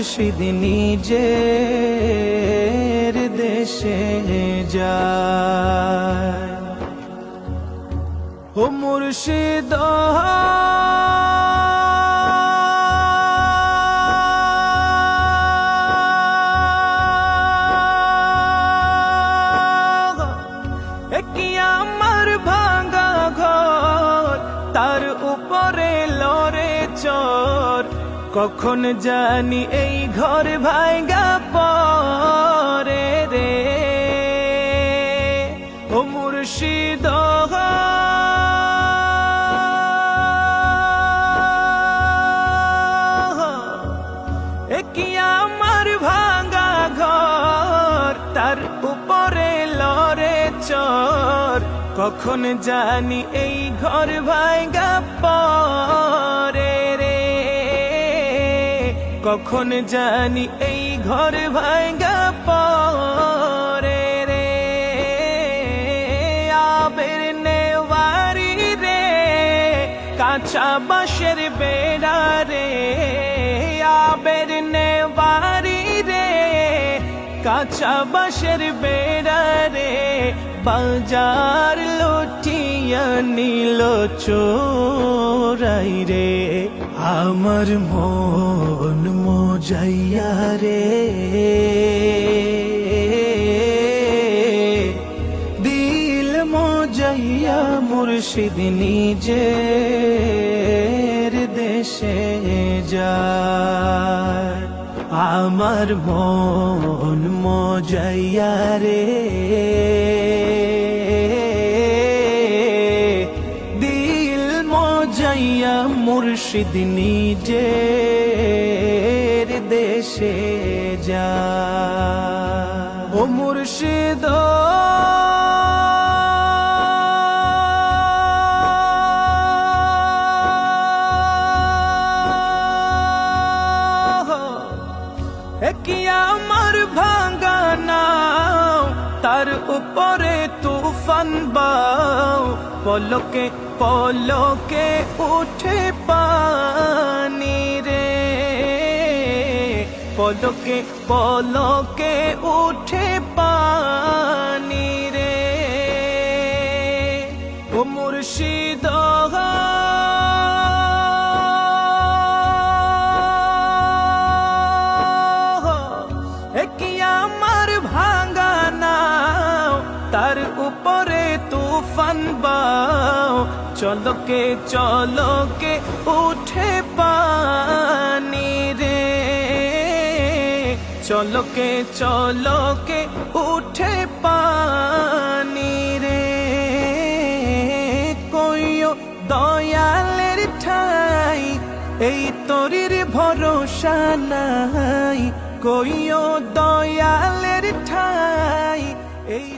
মুর্শিদ নিজের দেশে যায়। ও মুর্শিদ আমার ভাঙা কখন জানি এই ঘর ভাইগা পরে রে? ও মুর্শিদ এ কি আমার ভাঙা ঘর? তার উপরে লড়ে চর। কখন জানি এই ঘর ভাইগা পরে কখন জানি এই ঘর ভাইগা পরে রে? আবের নেওয়ারি রে, কাঁচা বাঁশের বেড়া রে। আবের নেওয়ারি রে, কাঁচা বাঁশের বেড়া রে। বাজার লুটিয়া নীল চোরাই রে, আমার মন মজাইয়া রে। দিল মজাইয়া মুর্শিদ নিজের দেশে যায়, আমার মন মজাইয়া রে। মজাইয়া মুর্শিদ নিজের দেশে যা। ও মুর্শিদ আমার ভাঙ্গা নাও, তার উপরে তুফান বাও। পলকে পলকে উঠে পানি রে। পলকে পলকে উঠে পানি রে। ও মুর্শিদ বাও, চলকে চলকে উঠে পানি রে। চলকে চলকে উঠে পানি রে। কইও দয়ালের ঠাই, এই তরির ভরসা নাই। কইও দয়ালের ঠাই, এই